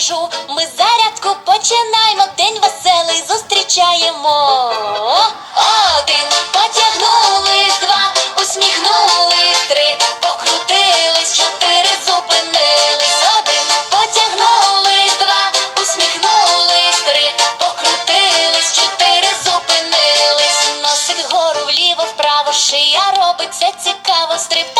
біжу. Ми зарядку починаємо, день веселий зустрічаємо. Один потягнулись, два, усміхнулись, три, покрутились, чотири, зупинились. Один потягнулись, два, усміхнулись, три, покрутились, чотири, зупинились. Носик вгору, вліво, вправо, шия робиться цікаво. Стриб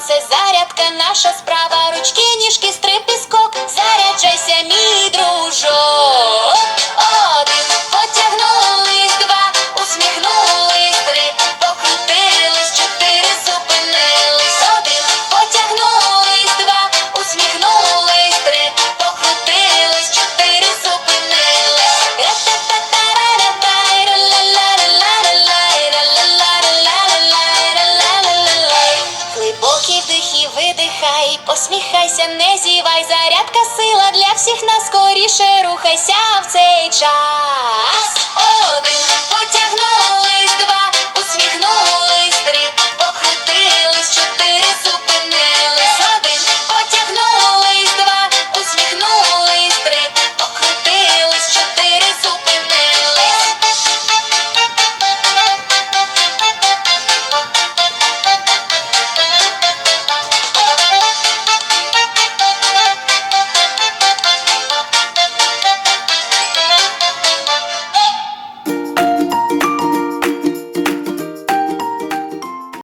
це зарядка, наша справа. Ручки, ніжки, стрип і скок. Заряджайся, мій видихай, посміхайся, не зівай, зарядка сила для всіх нас скоріше рухайся в цей час.